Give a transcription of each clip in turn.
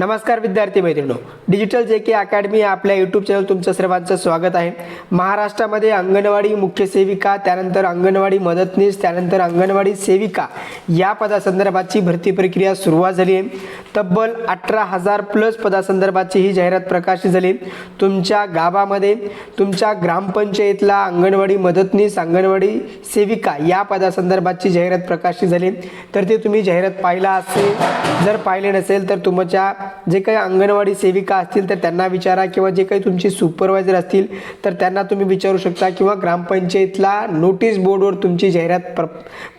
नमस्कार विद्यार्थी मैत्रिणो. डिजिटल जे के अकॅडमी आपल्या यूट्यूब चॅनल तुमचं सर्वांचं स्वागत आहे. महाराष्ट्रामध्ये अंगणवाडी मुख्य सेविका त्यानंतर अंगणवाडी मदतनीस त्यानंतर अंगणवाडी सेविका या पदासंदर्भाची भरती प्रक्रिया सुरुवात झाली आहे. तब्बल अठरा हजार प्लस पदासंदर्भाची ही जाहिरात प्रकाशित झाली तुमच्या गावामध्ये तुमच्या ग्रामपंचायतला अंगणवाडी मदतनीस अंगणवाडी सेविका या पदासंदर्भाची जाहिरात प्रकाशित झाली तर ते तुम्ही जाहिरात पाहिला असेल जर पाहिले नसेल तर तुमच्या जे काही अंगणवाडी सेविका असतील तर त्यांना विचारा किंवा जे काही तुमचे सुपरवायझर असतील तर त्यांना तुम्ही विचारू शकता किंवा ग्रामपंचायतला नोटीस बोर्डवर तुमची जाहिरात प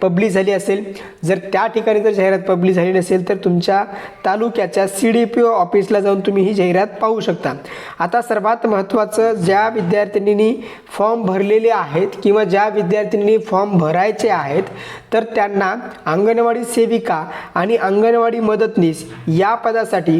पब्लिश झाली असेल. जर त्या ठिकाणी जर जाहिरात पब्लिश झाली नसेल तर तुमच्या तालुक्याच्या सी डी पी ओ ऑफिसला जाऊन तुम्ही ही जाहिरात पाहू शकता. आता सर्वात महत्त्वाचं ज्या विद्यार्थिनींनी फॉर्म भरलेले आहेत किंवा ज्या विद्यार्थिनींनी फॉर्म भरायचे आहेत तर त्यांना अंगणवाडी सेविका आणि अंगणवाडी मदतनीस या पदासाठी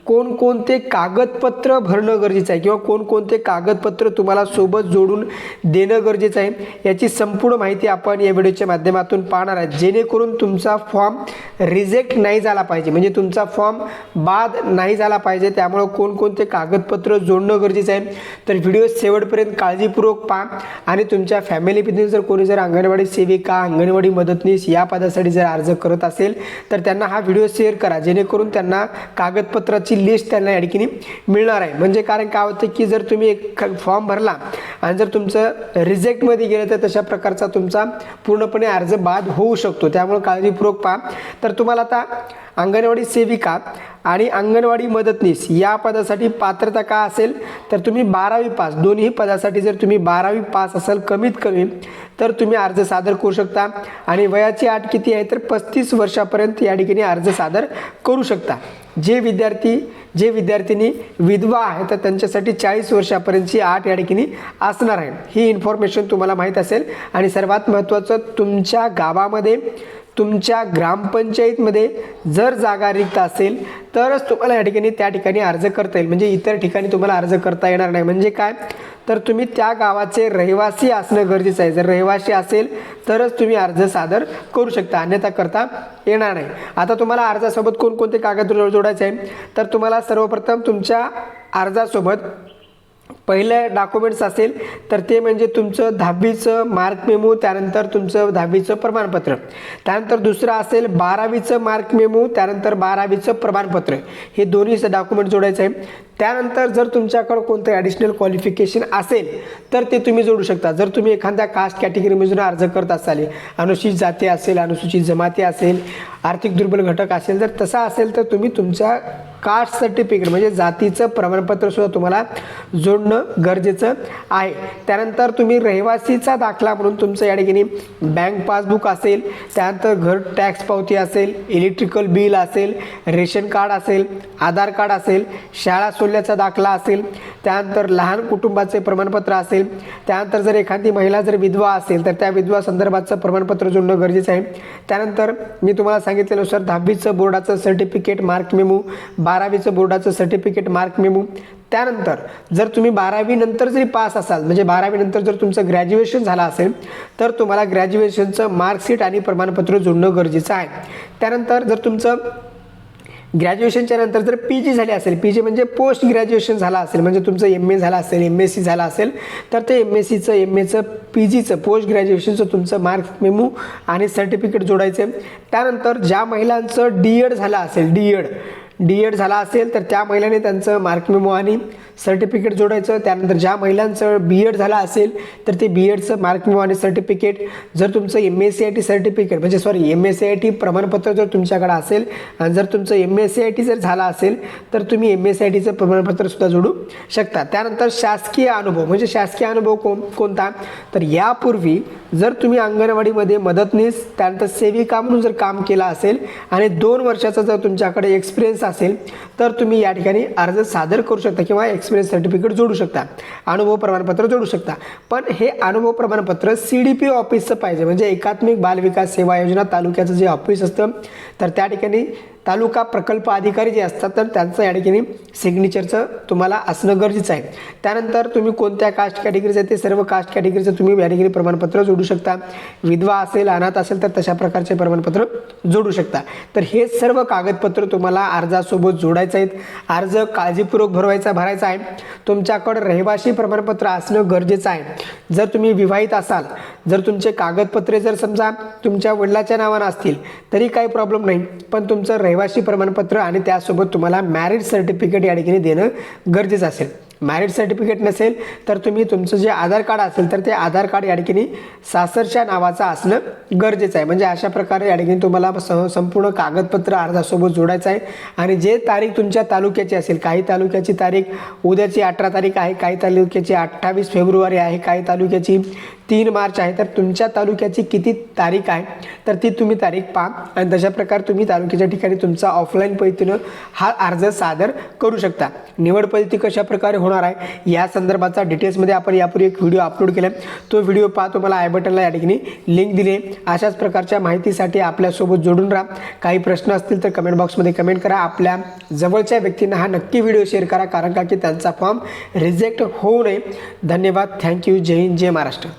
कोणकोणते कागदपत्र भरणं गरजेचं आहे किंवा कोणकोणते कागदपत्र तुम्हाला सोबत जोडून देणं गरजेचं आहे याची संपूर्ण माहिती आपण या व्हिडिओच्या माध्यमातून पाहणार आहे जेणेकरून तुमचा फॉर्म रिजेक्ट नाही झाला पाहिजे म्हणजे तुमचा फॉर्म बाद नाही झाला पाहिजे त्यामुळं कोणकोणते कागदपत्र जोडणं गरजेचं आहे. तर व्हिडिओ शेवटपर्यंत काळजीपूर्वक पहा आणि तुमच्या फॅमिलीमध्ये जर कोणी जर अंगणवाडी सेविका अंगणवाडी मदतनीस या पदासाठी जर अर्ज करत असेल तर त्यांना हा व्हिडिओ शेअर करा जेणेकरून त्यांना कागदपत्राची लिस्ट त्यांना या ठिकाणी मिळणार आहे. म्हणजे कारण काय होतं की जर तुम्ही एक फॉर्म भरला आणि जर तुमचं रिजेक्टमध्ये गेलं तर तशा प्रकारचा तुमचा पूर्णपणे अर्ज बाद होऊ शकतो. त्यामुळे काळजीपूर्वक पहा. तर तुम्हाला आता अंगणवाडी सेविका आणि अंगणवाडी मदतनीस या पदासाठी पात्रता का असेल? तर तुम्ही बारावी पास. दोन्ही पदासाठी जर तुम्ही बारावी पास असाल कमीत कमी तर तुम्ही अर्ज सादर करू शकता. आणि वयाची आठ किती आहे तर पस्तीस वर्षापर्यंत या ठिकाणी अर्ज सादर करू शकता. जे विद्यार्थी जे विद्यार्थिनी विधवा आहे तर त्यांच्यासाठी चाळीस वर्षापर्यंतची आठ या ठिकाणी असणार आहे. ही इन्फॉर्मेशन तुम्हाला माहीत असेल. आणि सर्वात महत्त्वाचं तुमच्या गावामध्ये तुमच्या ग्रामपंचायतमध्ये जर जागा रिक्त असेल तरच तुम्हाला या ठिकाणी त्या ठिकाणी अर्ज करता येईल. म्हणजे इतर ठिकाणी तुम्हाला अर्ज करता येणार नाही. म्हणजे काय? तर तुम्ही त्या गावाचे रहिवासी असणं गरजेचं आहे. जर रहिवासी असेल तरच तुम्ही अर्ज सादर करू शकता. अन्यथा करता येणार नाही. आता तुम्हाला अर्जासोबत कोणकोणते कागद जोडायचे आहे? तर तुम्हाला सर्वप्रथम तुमच्या अर्जासोबत पहिलं डॉक्युमेंट्स असेल तर ते म्हणजे तुमचं दहावीचं मार्क मेमो त्यानंतर तुमचं दहावीचं प्रमाणपत्र. त्यानंतर दुसरं असेल बारावीचं मार्क मेमो त्यानंतर बारावीचं प्रमाणपत्र. हे दोन्हीचं डॉक्युमेंट जोडायचं आहे. त्यानंतर जर तुमच्याकडं कोणतं ॲडिशनल क्वालिफिकेशन असेल तर ते तुम्ही जोडू शकता. जर तुम्ही एखाद्या कास्ट कॅटेगरीमधून अर्ज करत असाल अनुसूचित जाती असेल अनुसूचित जमाती असेल आर्थिक दुर्बल घटक असेल जर तसा असेल तर तुम्ही तुमच्या कास्ट सर्टिफिकेट म्हणजे जातीचं प्रमाणपत्रसुद्धा तुम्हाला जोडणं गरजेचं आहे. त्यानंतर तुम्ही रहिवासीचा दाखला म्हणून तुमचं या ठिकाणी बँक पासबुक असेल त्यानंतर घर टॅक्स पावती असेल इलेक्ट्रिकल बिल असेल रेशन कार्ड असेल आधार कार्ड असेल शाळा सोडल्याचा दाखला असेल त्यानंतर लहान कुटुंबाचे प्रमाणपत्र असेल त्यानंतर जर एखादी महिला जर विधवा असेल तर त्या विधवा संदर्भाचं प्रमाणपत्र जोडणं गरजेचं आहे. त्यानंतर मी तुम्हाला सांगितल्यानुसार दहावीचं बोर्डाचं सर्टिफिकेट मार्क मेमू बारावीचं बोर्डाचं सर्टिफिकेट मार्क मेमू त्यानंतर जर तुम्ही बारावीनंतर जरी पास असाल म्हणजे बारावीनंतर जर तुमचं ग्रॅज्युएशन झालं असेल तर तुम्हाला ग्रॅज्युएशनचं मार्कशीट आणि प्रमाणपत्र जोडणं गरजेचं आहे. त्यानंतर जर तुमचं ग्रॅज्युएशनच्या नंतर जर पी जी झाली असेल पी जी म्हणजे पोस्ट ग्रॅज्युएशन झालं असेल म्हणजे तुमचं एम ए झालं असेल एम एस सी झालं असेल तर ते एम एस सीचं एम एचं पी जीचं पोस्ट ग्रॅज्युएशनचं तुमचं मार्क्स मेमू आणि सर्टिफिकेट जोडायचं. त्यानंतर ज्या महिलांचं डी एड झालं असेल डी एड डी एड झाला असेल तर त्या महिलाने त्यांचं मार्क मेमो आणि सर्टिफिकेट जोडायचं. त्यानंतर ज्या महिलांचं बी एड झालं असेल तर ते बी एडचं मार्क मेमो आणि सर्टिफिकेट. जर तुमचं M S C I T certificate म्हणजे sorry M S C I T प्रमाणपत्र जर तुमच्याकडे असेल आणि जर तुमचं M S C I T जर झाला असेल तर तुम्ही एम एस सी आय टीचं प्रमाणपत्रसुद्धा जोडू शकता. त्यानंतर शासकीय अनुभव म्हणजे शासकीय अनुभव कोण कोणता? तर यापूर्वी जर तुम्ही अंगणवाडीमध्ये मदतनीस त्यानंतर सेविका म्हणून जर काम केलं असेल आणि दोन वर्षाचा जर तुमच्याकडे एक्सपिरियन्स असेल तर तुम्ही या ठिकाणी अर्ज सादर करू शकता किंवा एक्सपिरियन्स सर्टिफिकेट जोडू शकता. अनुभव प्रमाणपत्र जोडू शकता. पण हे अनुभव प्रमाणपत्र सी डी पी ऑफिसचं पाहिजे. म्हणजे एकात्मिक बाल विकास सेवा योजना तालुक्याचं जे ऑफिस असतं तर त्या ठिकाणी तालुका प्रकल्प अधिकारी जे असतात तर त्यांचं या ठिकाणी सिग्नेचरचं तुम्हाला असणं गरजेचं आहे. त्यानंतर तुम्ही कोणत्या कास्ट कॅटेगरीचं आहे ते सर्व कास्ट कॅटेगरीचं तुम्ही या ठिकाणी प्रमाणपत्र जोडू शकता. विधवा असेल अनाथ असेल तर तशा प्रकारचे प्रमाणपत्र जोडू शकता. तर हे सर्व कागदपत्र तुम्हाला अर्जासोबत जोडायचं आहेत. अर्ज काळजीपूर्वक भरवायचा भरायचा आहे. तुमच्याकडं रहिवासी प्रमाणपत्र असणं गरजेचं आहे. जर तुम्ही विवाहित असाल जर तुमचे कागदपत्रे जर समजा तुमच्या वडिलाच्या नावानं असतील तरी काही प्रॉब्लेम नाही. पण तुमचं रहिवासी प्रमाणपत्र आणि त्यासोबत तुम्हाला मॅरिड सर्टिफिकेट या ठिकाणी देणं गरजेचं असेल. मॅरिड सर्टिफिकेट नसेल तर तुम्ही तुमचं जे आधार कार्ड असेल तर ते आधार कार्ड या ठिकाणी सासरच्या नावाचं असणं गरजेचं आहे. म्हणजे अशा प्रकारे या ठिकाणी तुम्हाला स- संपूर्ण कागदपत्र अर्जासोबत जोडायचं आहे. आणि जे तारीख तुमच्या तालुक्याची असेल काही तालुक्याची तारीख उद्याची अठरा तारीख आहे काही तालुक्याची अठ्ठावीस फेब्रुवारी आहे काही तालुक्याची तीन मार्च आहे तर तुमच्या तालुक्याची किती तारीख आहे तर ती तुम्ही तारीख पहा. आणि तशा प्रकारे तुम्ही तालुक्याच्या ठिकाणी तुमचा ऑफलाईन पद्धतीनं हा अर्ज सादर करू शकता. निवड पद्धती कशा प्रकारे होणार आहे. या संदर्भाचा डिटेल्समध्ये आपण यापूर्वी एक व्हिडिओ अपलोड केला तो व्हिडिओ पहा तुम्हाला आय बटनला या ठिकाणी लिंक दिली आहे. अशाच प्रकारच्या माहितीसाठी आपल्यासोबत जोडून राहा. काही प्रश्न असतील तर कमेंट बॉक्समध्ये कमेंट करा. आपल्या जवळच्या व्यक्तींना हा नक्की व्हिडिओ शेअर करा. कारण का? की त्यांचा फॉर्म रिजेक्ट होऊ नये. धन्यवाद. थँक्यू जय हिंद. जय महाराष्ट्र.